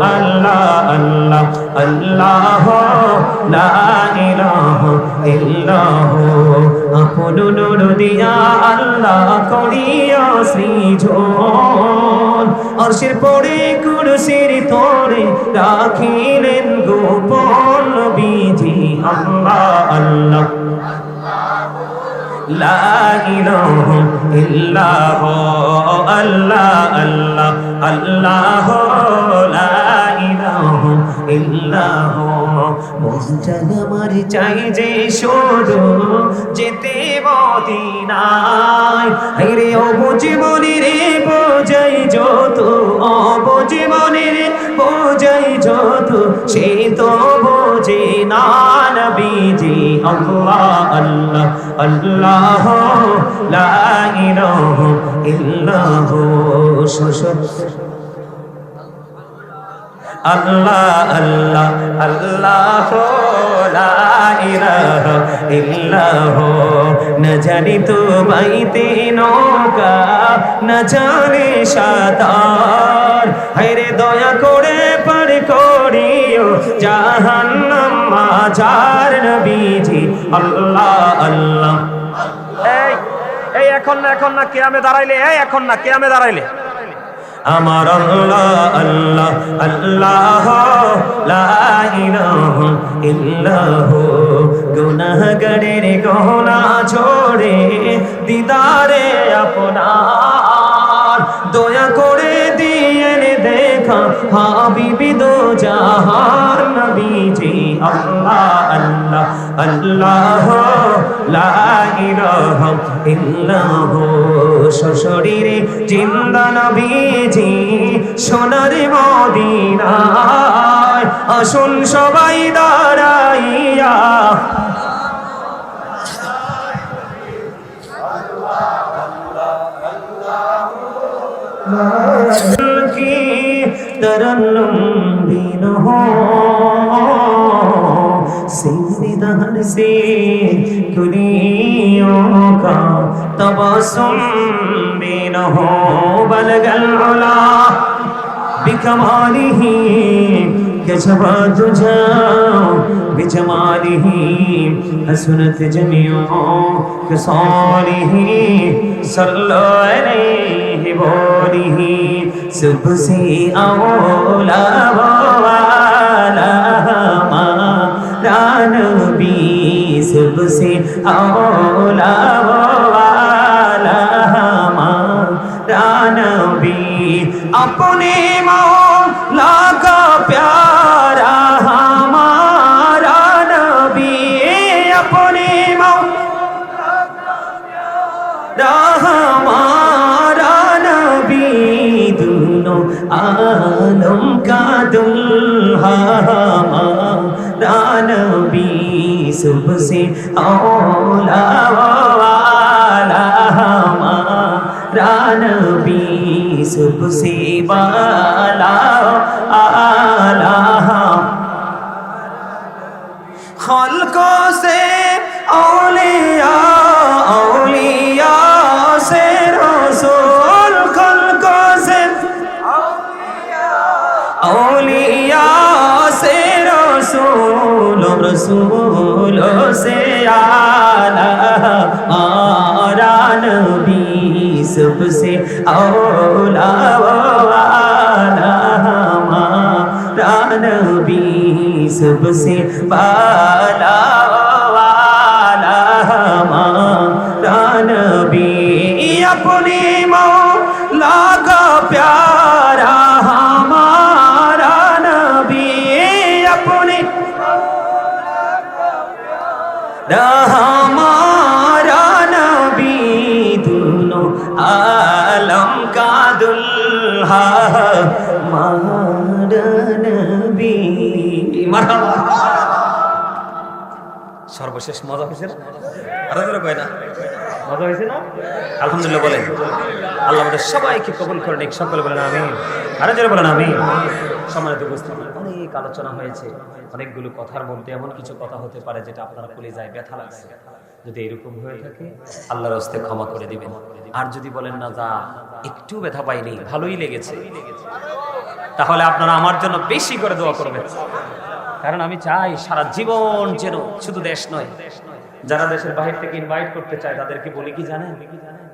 আল্লাহ আল্লাহ আল্লাহ, লা ইলাহা ইল্লাহ। আপন নূর দিয়া আল্লাহ করিয়া সৃজন। আরশের পরে কুরসির তোরে রাখিলেন গোপন বিধি। আল্লাহ আল্লাহ। ইল্লাহ, আল্লাহ আল্লাহ আল্লাহ ইল্লাহ। মন আমার চাই যে শুধু যেতে মদিনায়। রে বোঝাই যত অবজীবনী রে বোঝাই যত সে তো বোঝে না নবীজি আল্লাহ আল্লাহ আল্লাহ লা ইলাহা ইল্লাহ সশস্ত্র আল্লাহ আল্লাহ আল্লাহ ইল্লাহ। না জানি তো বাইতে নৌকা, না জানে সাঁতার। হায়রে দয়া করে পার করিও, জাহান্নাম মাঝার নবীজি। আল্লাহ আল্লাহ। এই এখন না এখন না, কেয়ামে দাঁড়াইলে, এই এখন না, কেয়ামে দাঁড়াইলে। আমার আল্লাহ আল্লাহ আল্লাহ লা ইলাহা ইল্লাহ। গুনাহগারের গহনা ছোড়ে দিদারে আপনার। দয়া করে দেখা হাবিবি দো জাহান নবীজি, আল্লাহ আল্লাহ আল্লাহ, লা ইলাহা ইল্লাহ। সশরীরে জিন্দা নবীজি, সোনার মদিনায় আসুন সবাই দাঁড়াইয়া। तरन्नुम दीन हो सिंदहर से कुलियों का तबसुम बीन हो बलगल उला بكماله كشف الدجى بجماله حسنت جميع خصاله صلى عليه بوله سب سے اولا والا ہمارا نبی سب سے اولا والا ہمارا نبی اپنے مولا کا پیار सबसे औला वाला हमारा नबी सबसे बाला आला खलकों से औलिया औलिया से रसूल खलकों से औलिया से रसूल रसूल नबी सबसे औला वाला हमारा नबी सबसे बाला সর্বশেষ মজা হয়েছে না? আরও কয় না? মজা হয়েছে না? আলহামদুলিল্লাহ বলেন। আল্লাহ আমাদের সবাইকে কবুল করে নিক, সকলে বলেন আমি আরও জোরে বলেন আমি সম্মানিত উপস্থিতি, অনেক আলোচনা হয়েছে। অনেকগুলো কথার মধ্যে এমন কিছু কথা হতে পারে যেটা আপনারা কলে যায়, ব্যথা লাগছে। যদি এরকম হয়ে থাকে, আল্লাহর হস্তে ক্ষমা করে দিবেন। আর যদি বলেন, না যা, একটু ব্যথা পাইনি, ভালোই লেগেছে। তাহলে আপনারা আমার জন্য বেশি করে দোয়া করবেন। কারণ আমি চাই সারা জীবন যেন শুধু দেশ নয়, যারা দেশের বাহির থেকে ইনভাইট করতে চায় তাদেরকে বলি কি জানেন?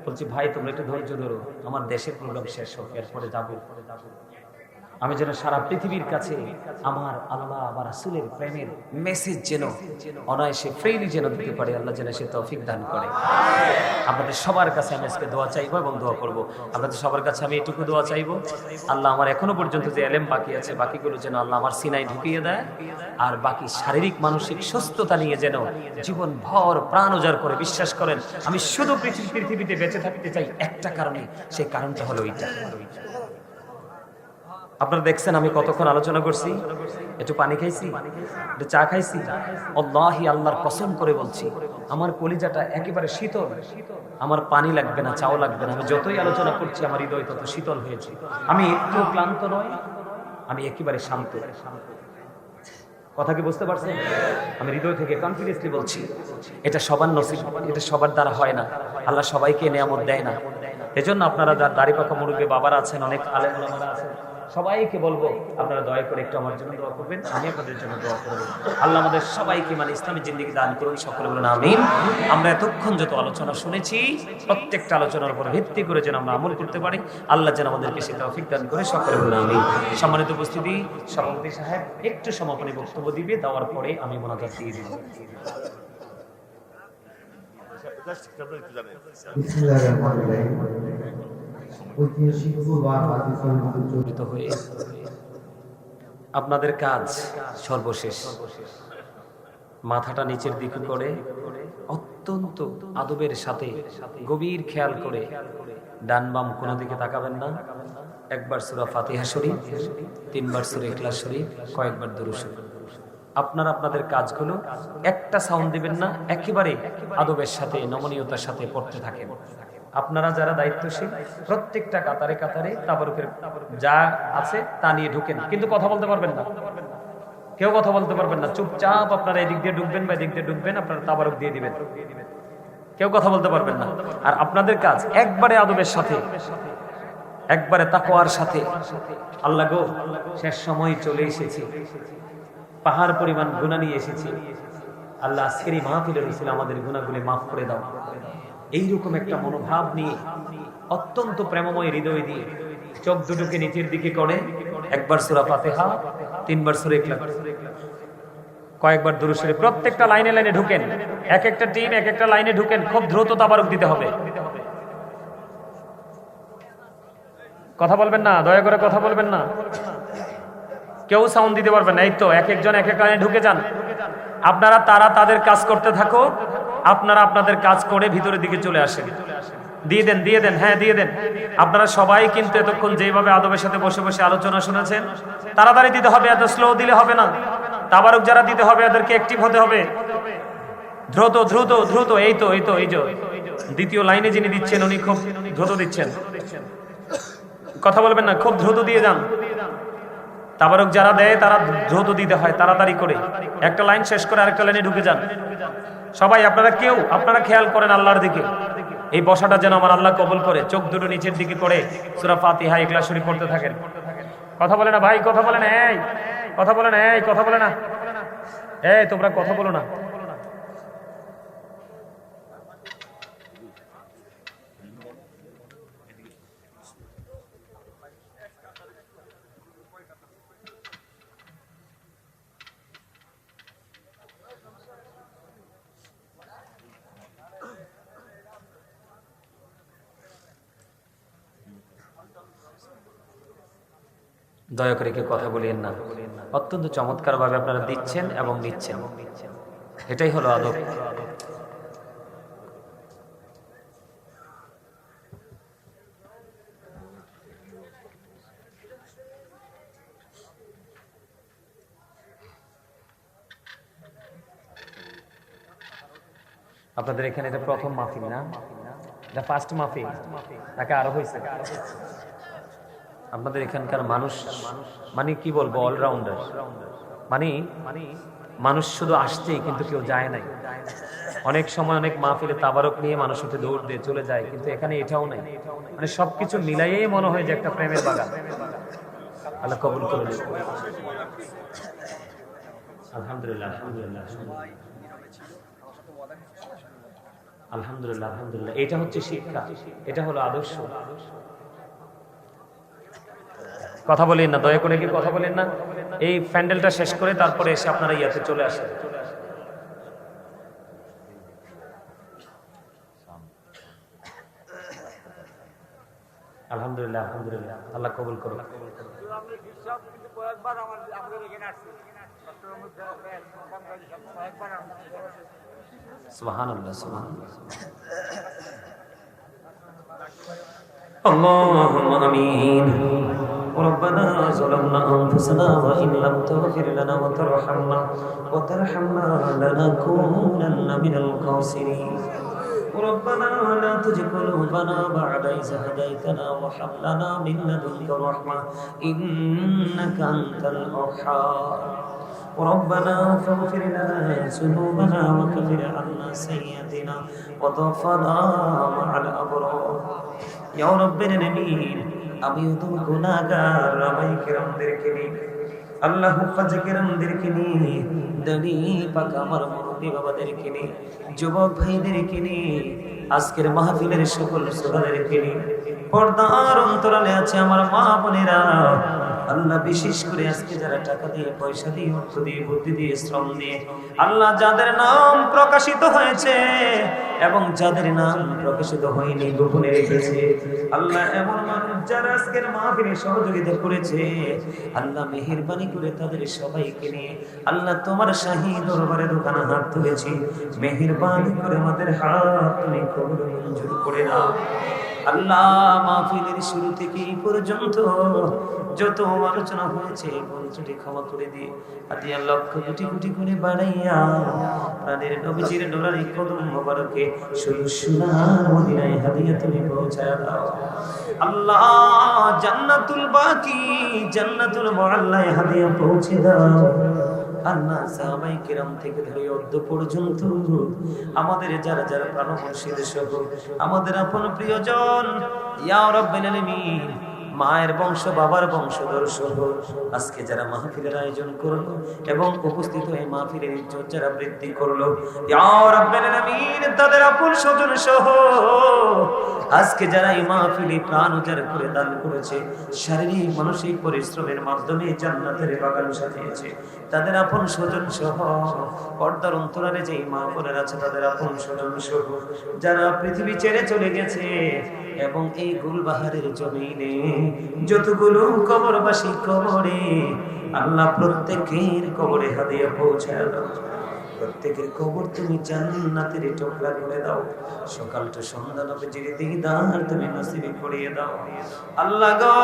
বলছি, ভাই, তোমরা একটু ধৈর্য ধরো, আমার দেশের প্রোগ্রাম শেষ হোক, এরপরে যাব। আমি যেন সারা পৃথিবীর কাছে আমার আল্লাহ বা রাসুলের প্রেমের মেসেজ যেন অনায়াসে ফ্রিলি যেন দিতে পারে, আল্লাহ যেন সে তৌফিক দান করে। আপনাদের সবার কাছে আমি আজকে দোয়া চাইব এবং দোয়া করব। আপনাদের সবার কাছে আমি এটুকু দোয়া চাইব, আল্লাহ আমার এখনও পর্যন্ত যে এলেম বাকি আছে, বাকিগুলো যেন আল্লাহ আমার সিনাই ঢুকিয়ে দেয়, আর বাকি শারীরিক, মানসিক সুস্থতা নিয়ে যেন জীবন ভর, প্রাণ উজাড় করে বিশ্বাস করেন, আমি শুধু পৃথিবী পৃথিবীতে বেঁচে থাকতে চাই একটা কারণে, সেই কারণটা হলো এইটা। আপনারা দেখছেন আমি কতক্ষণ আলোচনা করছি? একটু পানি খাইছি? একটু চা খাইছি? অল্লাহি আল্লাহর কসম করে বলছি, আমার কলিজাটা একেবারে শীতল। আমার পানি লাগবে না, চাও লাগবে না। আমি যতই আলোচনা করছি, আমার হৃদয় তত শীতল হয়েছে। আমি একটু ক্লান্ত নয় আমি একেবারে শান্ত। কথা কি বুঝতে পারছেন? আমি হৃদয় থেকে কনফিডেন্সলি বলছি, এটা সবার নসিব, এটা সবার দ্বারা হয় না। আল্লাহ সবাইকে নিয়ামত দেয় না। এজন্য আপনারা যার দাড়ি পাকা মুরব্বী বাবারা আছেন, অনেক আলেম ওলামারা আছেন সবাইকে বলব আপনারা দয়া করে একটু আমার জন্য দোয়া করবেন আমি আপনাদের জন্য দোয়া করব। আল্লাহ আমাদের সবাইকে মানে ইসলামী জিন্দিগি দান করুন সকলে বলুন আমিন। আমরা এতক্ষণ যত আলোচনা শুনেছি প্রত্যেকটা আলোচনার উপর ভিত্তি করে যেন আমরা আমল করতে পারি আল্লাহ যেন আমাদেরকে সেটা অফিক দান করে সকলে বলুন আমিন। সম্মানিত উপস্থিতি সভাপতি সাহেব একটু সমাপনী বক্তব্য দিবে দেওয়ার পরে আমি মোনাজাত দিয়ে দিব। বিসমিল্লাহির রহমানির রহিম। আপনাদের কাজ সর্বশেষ। মাথাটা নিচের দিকে করে অত্যন্ত আদবের সাথে গভীর খেয়াল করে ডান বাম কোনো দিকে তাকাবেন না। একবার সুরা ফাতিহা শরীফ, তিনবার সুরা ইখলাস শরীফ, কয়েকবার দুরু শরীফ। আপনারা আপনাদের কাজগুলো একটা সাউন্ড দিবেন না, একেবারে আদবের সাথে, নমনীয়তার সাথে পড়তে থাকেন। আপনারা যারা দায়িত্বশীল, প্রত্যেকটা কাতারে কাতারে তাবারুকের যা আছে তা নিয়ে ঢুকেন। কিন্তু কথা বলতে পারবেন না। কেউ কথা বলতে পারবেন না। চুপচাপ আপনারা এদিক দিয়ে ঢুকবেন বা এদিক দিয়ে ঢুকবেন, আপনারা তাবারুক দিয়ে দিবেন। কেউ কথা বলতে পারবেন না। আর আপনাদের কাজ একবারে আদবের সাথে, একবারে তাকোয়ার সাথে। আল্লাহ গো, শেষ সময় চলে এসেছি। পাহাড় পরিমাণ গুণা নিয়ে এসেছি। আল্লাহ আজকের এই মাহফিলের আমাদের গুণাগুলি মাফ করে দাও। এইরকম একটা মনোভাব নিয়ে অত্যন্ত প্রেমময় হৃদয় দিয়ে চোখ দুটোকে নিচের দিকে করে। একবার সুরা ফাতেহা, তিনবার সুরা কয়েকবার দুরুশরী প্রত্যেকটা লাইনে লাইনে ঢুকেন। এক একটা টিম, এক একটা লাইনে ঢুকেন, খুব দ্রুত তাবারক দিতে হবে। কথা বলবেন না, দয়া করে কথা বলবেন না। কেউ সাউন্ড দিতে পারবেন না, এই তো এক একজন এক এক লাইনে ঢুকে যান। আপনারা, তারা তাদের কাজ করতে থাকো। আপনারা আপনাদের কাজ করে ভিতরের দিকে চলে আসেন। দিয়ে দেন দিয়ে দেন হ্যাঁ দিয়ে দেন। আপনারা সবাই কিন্তু এতক্ষণ যেভাবে আদবের সাথে বসে বসে আলোচনা শুনেছেন, তাড়াতাড়ি দিতে হবে, এত স্লো দিলে হবে না। তাবারক যারা দিতে হবে, এদেরকে অ্যাক্টিভ হতে হবে। দ্রুত দ্রুত দ্রুত, এই তো এই তো, এই যে। দ্বিতীয় লাইনে যিনি দিচ্ছেন, উনি খুব দ্রুত দিচ্ছেন। কথা বলবেন না, খুব দ্রুত দিয়ে যান। তাবারক যারা দেয়, তারা দ্রুত দিতে হয়, তাড়াতাড়ি করে। একটা লাইন শেষ করে আরেকটা লাইনে ঢুকে যান। সবাই, আপনারা কেউ, আপনারা খেয়াল করেন আল্লাহর দিকে। এই বসাটা যেন আমার আল্লাহ কবল করে, চোখ দুটো নিচের দিকে করে সুরা ফাতিহা এগ্লা শুরু করতে থাকেন। কথা বলে না ভাই, কথা বলে না, এই, কথা বলে না, এই, কথা বলে না। এই, তোমরা কথা বলো না। দয়া করে কেউ কথা বলিয়েন না। অত্যন্ত চমৎকার ভাবে আপনারা দিচ্ছেন এবং নিচ্ছেন। এটাই হলো আদব। আপনাদের এখানে এটা প্রথম মাহফিল না? এটা ফার্স্ট মাহফিল। তাকে আরও হয়েছে? আপনাদের এখানকার মানুষ মানে কি বলব অলরাউন্ডার মানে মানুষ শুধু আসছেই কিন্তু কেউ যায় নাই। অনেক সময় অনেক মাহফিলে তাবারক নিয়ে মানুষ উঠে দৌড় দিয়ে চলে যায়, কিন্তু এখানে এটাও নাই। মানে সবকিছু মিলাইয়েই মনে হয় যে একটা প্রেমের বাগান। আল্লাহ কবুল করে আলহামদুলিল্লাহ আলহামদুলিল্লাহ আলহামদুলিল্লাহ আলহামদুলিল্লাহ। এটা হচ্ছে শিক্ষা, এটা হলো আদর্শ। কথা বলেন না দয়া করে কি কথা বলেন না এই প্যান্ডেলটা শেষ করে তারপরে এসে আপনারা ইয়াতে চলে আসেন আলহামদুলিল্লাহ আলহামদুলিল্লাহ আল্লাহ কবুল করুন আপনি সব কিন্তু কয়েকবার আমার আপনাদের এখানে আসছে চট্টগ্রামের কয়েকবার আমি সুবহানাল্লাহ সুবহানাল্লাহ اللهم امين ربنا ظلمنا انفسنا وان لم تغفر لنا وترحمنا وترحمنا لنكونن من الخاسرين ربنا لا تزغ قلوبنا بعد إذ هديتنا وهب لنا من لدنك رحمة إنك أنت الوهاب ربنا فاغفر لنا ذنوبنا وكفر عنا سيئاتنا وتوفنا مع الأبرار يا رب العالمين আমিও তো গুনাহগার রামাই কিরামদেরকে নিয়ে, আল্লাহ হুফাজ কিরামদেরকে নিয়ে দনি পাক আমার মুরব্বী বাবাদেরকে নিয়ে, যুবক ভাইদেরকে নিয়ে, আজকের মাহফিলের সকল নিয়ে, পর্দার অন্তরালে আছে আমার মা বোনেরা। আল্লাহ বিশেষ করে আজকে যারা টাকা দিয়ে, পয়সা দিয়ে, অর্থ দিয়ে, বুদ্ধি দিয়ে, শ্রম দিয়ে, আল্লাহ যাদের নাম প্রকাশিত হয়েছে এবং যাদের নাম প্রকাশিত হয়নি, গোপনে রেখেছে, আল্লাহ এমন মানুষ যারা আজকের মাহফিলে সহযোগিতা করেছে। আল্লাহ মেহেরবানি করে তাদের সবাইকে নিয়ে আল্লাহ তোমার শাহী দরবারে দোকানে হাত তুলেছি। মেহেরবানি করে আমাদের হাত তুমি কবর মঞ্জুর করে নাও। আল্লাহ মাহফিলের শুরু থেকে এই পর্যন্ত যত আলোচনা হয়েছে বন্ধুটি ক্ষমা করে দিয়ে আদিয়া লক্ষ কোটি কোটি করে বাড়াইয়া প্রাণের নবীজির ডোলারি কদম মোবারকে শুধু সোনার মদিনায় হাদিয়া তুমি পৌঁছায় দাও। আল্লাহ জান্নাতুল বাকি, জান্নাতুল মুআল্লায় হাদিয়া পৌঁছে দাও। আল্লাহ সাহাবাই কিরাম থেকে ধরে অদ্য পর্যন্ত আমাদের যারা যারা প্রাণ মুর্শিদ সহ আমাদের আপন প্রিয়জন, ইয়া রাব্বিল আলামিন মায়ের বংশ, বাবার বংশধর সহ। আজকে যারা মাহফিলের আয়োজন করল এবং উপস্থিত হয়ে মাহফিলের ইজ্জত যারা বৃদ্ধি করল তাদের আপন স্বজন সহ। আজকে যারা এই মাহফিলে প্রাণ উজাড় করে দান করেছে, শারীরিক, মানসিক পরিশ্রমের মাধ্যমে জান্নাতের বাগান সাজিয়েছে, তাদের আপন স্বজন সহ, পর্দার অন্তরালে যে মা বোনের আছে, তাদের আপন স্বজন সহ, যারা পৃথিবী ছেড়ে চলে গেছে এবং এই গুলবাহারের জমিনে যতগুলো কবরবাসী কবরে আল্লাহ প্রত্যেকের কবরে হাদিয়া পৌঁছায় প্রত্যেকের কবর তুমি জান্নাতের টুকরা করে দাও। সকালটা সন্ধ্যা নবে জিরে দিদার তুমি নসিবে করিয়ে দাও। আল্লাহ গো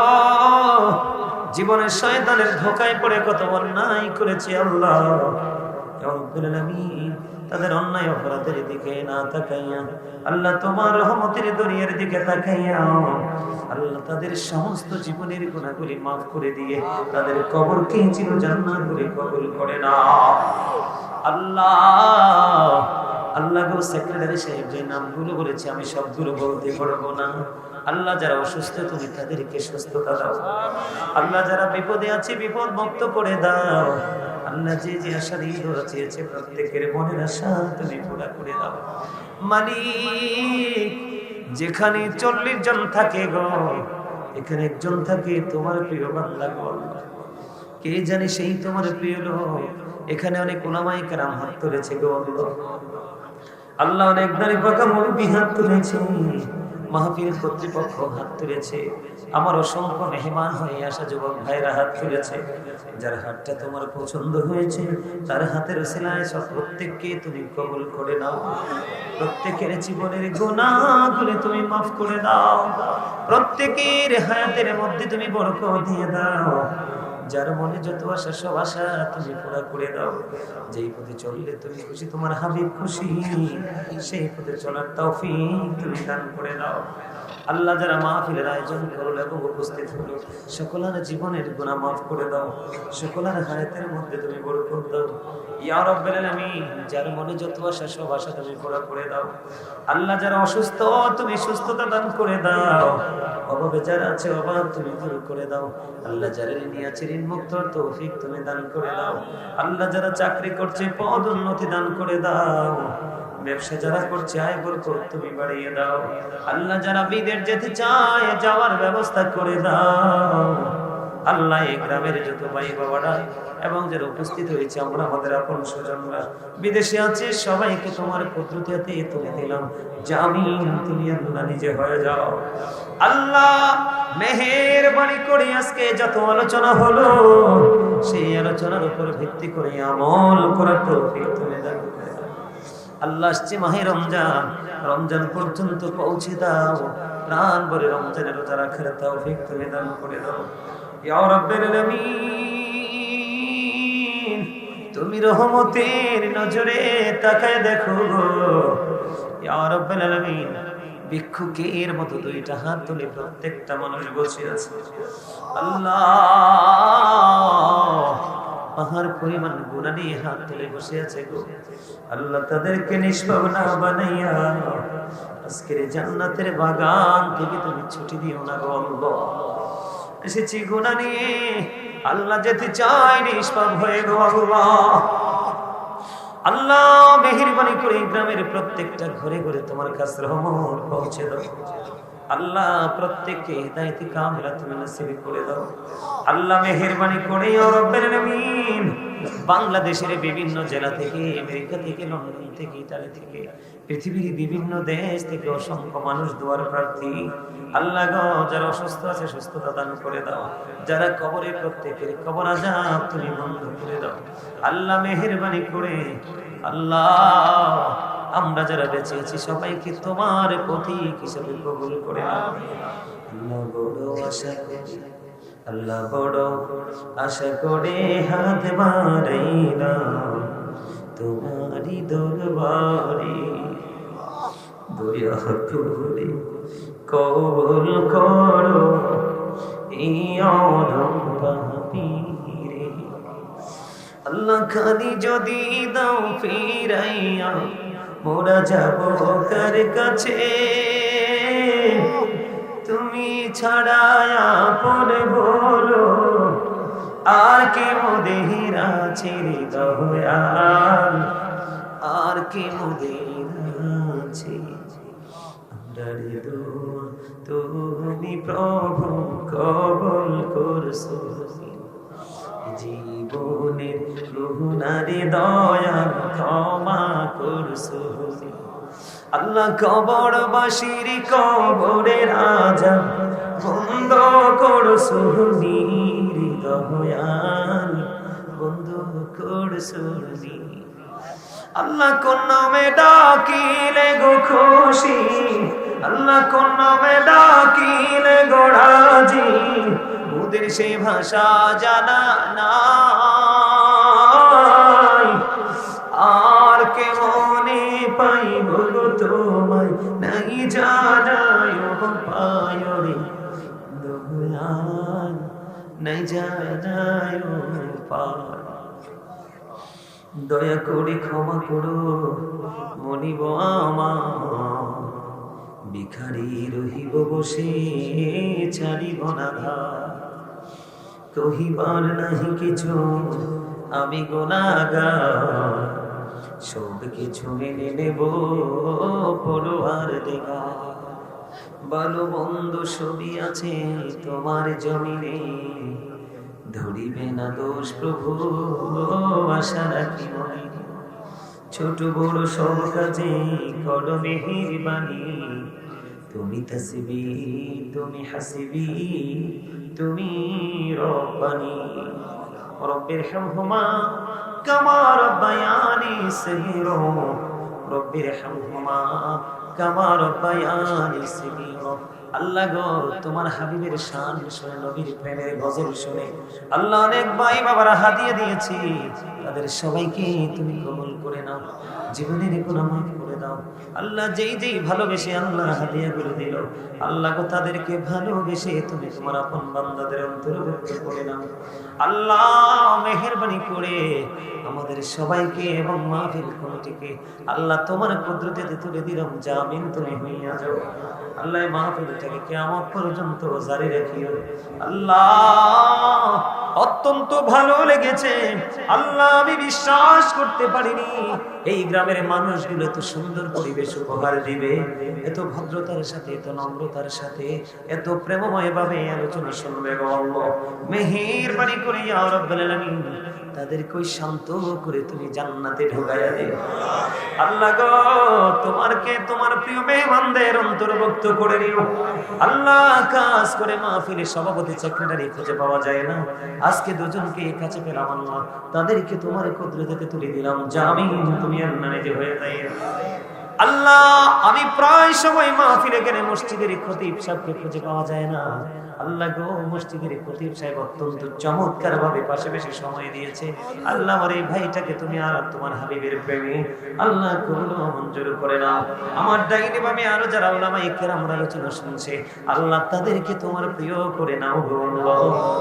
জীবনের শয়তানের ধোকায় পড়ে কত অন্যায় করেছে আল্লাহ। আলামিন তাদের অন্যায় অপরাধের দিকে না তাকাইয়া, আল্লাহ তোমার রহমতের দরিয়ার দিকে তাকাইয়া, আল্লাহ তাদের সমস্ত জীবনের গুণাগুলি মাফ করে দিয়ে তাদের কবরকে চির জান্নাত করে কবুল করে না আল্লাহ আল্লাহ গো সেক্রেটারি সাহেব যে নামগুলো বলেছে আমি সবগুলো বলতে পারব না। আল্লাহ যারা অসুস্থ, তুমি তাদেরকে সুস্থতা দাও। আল্লাহ যারা বিপদে আছে বিপদ মুক্ত করে দাও। আল্লাহ যে যে আশা দিয়ে চেয়েছে, প্রত্যেকের মনের আশা তুমি পুরা করে দাও। মালিক, যেখানে চল্লিশ জন থাকে গো, এখানে একজন থাকে তোমার প্রিয় বান্দা গো। কে জানে সেই তোমার প্রিয় লোক? এখানে অনেক ওলামাই কারাম হাত তুলেছে গো। আল্লাহ অনেক দাঁড়ি পাকা মুরব্বী হাত তুলেছে। মাহফিল কর্তৃপক্ষ হাত তুলেছে। আমার অসংখ্য মেহমান হয়ে আসা যুবক ভাইরা হাত তুলেছে। যার হাতটা তোমার পছন্দ হয়েছে, তার হাতের সিলায় সব প্রত্যেককে তুমি কবুল করে নাও। প্রত্যেকের জীবনের গুণাগুলি তুমি মাফ করে দাও। প্রত্যেকের হায়াতের মধ্যে তুমি বরকত দিয়ে দাও। যার মনে যত আশা, সব আশা তুমি পুরা করে দাও। যেই পথে চললে তুমি খুশি, তোমার হাবিব খুশি। সেই পথে চলার তৌফিক তুমি দান করে দাও। আল্লাহ যারা মাহফিলের আয়োজন করল এবং উপস্থিত হলো, সকলের জীবনের গুণা মাফ করে দাও, সকলের হায়াতের মধ্যে তুমি বরকত দাও। করে দাও। অসুস্থ, তুমি সুস্থতা দান করে দাও। আছে তুমি করে দাও। আল্লাহ যারা আছে ঋণ মুক্ত তৌফিক তুমি দান করে দাও। আল্লাহ যারা চাকরি করছে, পদ উন্নতি দান করে দাও। ব্যবসা যারা করছে, আয় বরকত তুমি বাড়িয়ে দাও। আল্লাহ যারা বিদের যেতে চায়, যাওয়ার ব্যবস্থা করে দাও। আল্লাহ এই গ্রামের যত ভাই বাবারা এবং যারা উপস্থিত হয়েছে, আমরা আমাদের আপন স্বজনরা, বিদেশে আছে, সবাইকে তোমার পদ্ধতিতে তুলে দিলাম। জামিন তুমি আল্লাহ নিজে হয়ে যাও। আল্লাহ মেহেরবানি করে আজকে যত আলোচনা হলো, সেই আলোচনার উপর ভিত্তি করে আমল করার তুমি দান। দাও। আল্লাহ আসছে মাহে রমজান। রমজান পর্যন্ত পৌঁছে দাও। প্রাণ ভরে রমজানের রোজা রাখার তৌফিক তুমি দান করে দাও। ইয়া রাব্বিল তুমি রহমতের নজরে তাকায় দেখো। গো ইয়া রাব্বিল আলামিন, ভিক্ষুকের মতো দুইটা হাত তুলে প্রত্যেকটা মানুষ বসে আছে। আল্লাহ! পাহাড় পরিমাণ গুণা নিয়ে হাত তুলে বসে আছে গো। আল্লাহ তাদেরকে নিষ্পাপ না বানাইয়া আজকের জান্নাতের বাগান থেকে তুমি ছুটি দিও না গো আল্লাহ। এসেছি গুণা নিয়ে আল্লাহ যেতে চাই নিষ্পাপ হয়ে গো আল্লাহ। আল্লাহ মেহেরবানি করে গ্রামের প্রত্যেকটা ঘরে ঘরে তোমার কাছে রহমত পৌঁছে দাও। আল্লাহ প্রত্যেককে হেদায়েতে কামিলা তুমি নসিব করে দাও। আল্লাহ মেহেরবানি করে ও রব্বের আলামিন। বাংলাদেশের বিভিন্ন জেলা থেকে, আমেরিকা থেকে, লন্ডন থেকে, ইতালি থেকে, পৃথিবীর বিভিন্ন দেশ থেকে অসংখ্য মানুষ দুয়ার প্রার্থী। আল্লাহ যারা অসুস্থ আছে, সুস্থতা দান করে দাও। যারা কবরে প্রত্যেকের কবর আজাব তুমি বন্ধ করে দাও। আল্লাহ মেহেরবানি করে, আল্লাহ, আমরা যারা বেঁচে আছি, সবাইকে তোমার প্রতীক হিসেবে কবুল করে আল্লাহ আল্লাহ বড় আশা করে হাত বাড়াইলাম। তোমারি দরবারে দয়া করে কবুল করো। এই পাপীরে আল্লাহ খাদি যদি দাও ফিরাইয়া, মোরা যাব কার কাছে? তুমি ছাড়ায়া পরে বলো আর কে মোদের আছে রে দয়াল আর কে মোদের আছে আমরা রে দোয়া তুমি প্রভু কবল করছ। জীবনের গুনারে দয়া ক্ষমা করছ। আল্লাহ কবর বাসির কবরে রাজা, বন্ধ কর করছ দয়াল, বন্ধ করছ আল্লাহ কোন নামে ডাকিলে গো খুশি আল্লাহ কোন নামে ডাকিলে গো রাজি ওদের সে ভাষা জানা নাই। আর কে মনে পাইব নাই পায় দয়া করে ক্ষমা করো, মনিব আমার। ভিখারি রহিব বসে, ছাড়িব না কহিবার নাহি কিছু, আমি গোনাগার সব কিছু মেনে নেব পড়ুয়ার দেখা ভালো বন্ধু, ছবি আছে তোমার জমিনে। ধরিবে না দোষ প্রভু, আশা রাখি মনে। ছোট বড় সব কাজে করো মেহেরবানি। তুমি তাসবি, তুমি হাসিবি, তুমি রব্বানি। রব্বির হামহুমা কামা রব্বায়ানি সগীরা রব্বির হামহুমা কামা রব্বায়ানি সগীরা আল্লাহ গো, তোমার হাবিবের শান শুনে, নবীর প্রেমের গজল শুনে আল্লাহ অনেক ভাই বাবারা হাতিয়ে দিয়েছি। তাদের সবাইকে তুমি কবুল করে নাও। জীবনের কোনো মাফ দাও। আল্লাহ যেই যেই ভালোবেসে আল্লাহ হাদিয়া করে দিল, আল্লাহ তাদেরকে ভালোবেসে তুমি তোমার আপন বান্দাদের অন্তর্ভুক্ত করে নাও। আল্লাহ মেহেরবানি করে আমাদের সবাইকে এবং মাহফিল কমিটিকে আল্লাহ তোমার কুদরতে তুলে দিলাম জামিন তুমি হইয়া যাও। আল্লাহ মাহফিলটাকে কেমন পর্যন্ত জারি রাখিও। আল্লাহ অত্যন্ত ভালো লেগেছে। আল্লাহ, আমি বিশ্বাস করতে পারিনি। এই গ্রামের মানুষগুলো এত সুন্দর পরিবেশ উপহার দিবে। এত ভদ্রতার সাথে, এত নম্রতার সাথে, এত প্রেমময় ভাবে আলোচনা শুনবে গল্প মেহের বাড়ি করিয়া তাদেরকে শান্ত করে তুমি জান্নাতে ঢোকাইয়া আল্লাহ গো, তোমারকে তোমার প্রিয় মেহমানদের অন্তর্ভুক্ত করে নিও আল্লাহ কাজ করে মাহফিলে সভাপতি সেক্রেটারি খুঁজে পাওয়া যায় না। আজকে দুজনকে কাছে পেলাম আল্লাহ। তাদেরকে তোমার কুদরতে তুলে দিলাম। জামিন তুমি আল্লাহ নিজে হয়ে যাই। আল্লাহ, আমি প্রায় সময় মাহফিলে গেলে মসজিদের সাহেবকে খুঁজে পাওয়া যায় না। আল্লাহ গো মসজিদের খতিব সাহেব অত্যন্ত চমৎকার ভাবে পাশে বেশি সময় দিয়েছে। আল্লাহ আমার এই ভাইটাকে তুমি আর তোমার হাবিবের প্রেমে আল্লাহ কবুল মঞ্জুর করে নাও। আমার ডাইনে বামে আরও যারা ওলামাই কেরাম আলোচনা শুনছে, আল্লাহ তাদেরকে তোমার প্রিয় করে নাও গো আল্লাহ।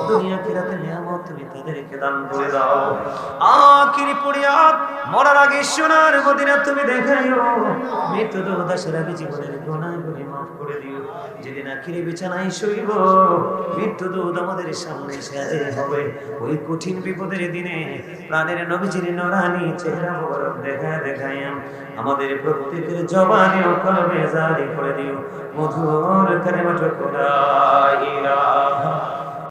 দুনিয়া কেরাতে নিয়ামত তুমি তাদেরকে দান করে দাও। আখিরি পড়িয়াত, মরার আগে সোনার মদিনা তুমি দেখাইও। মৃত্যু দোদাসের আগে জীবনের গুণাগুলি আখিরি বিছানায় শৈব মৃত্যু দুধ আমাদের সামনে সাজে হবে। ওই কঠিন বিপদের দিনে প্রাণের নবীজির নরানি চেহারা বরফ দেখা দেখাইয়াম। আমাদের প্রত্যেকের জবানে ও কলমে জারি করে দিও। মধুর কালেমাটা কোলা ইলাহা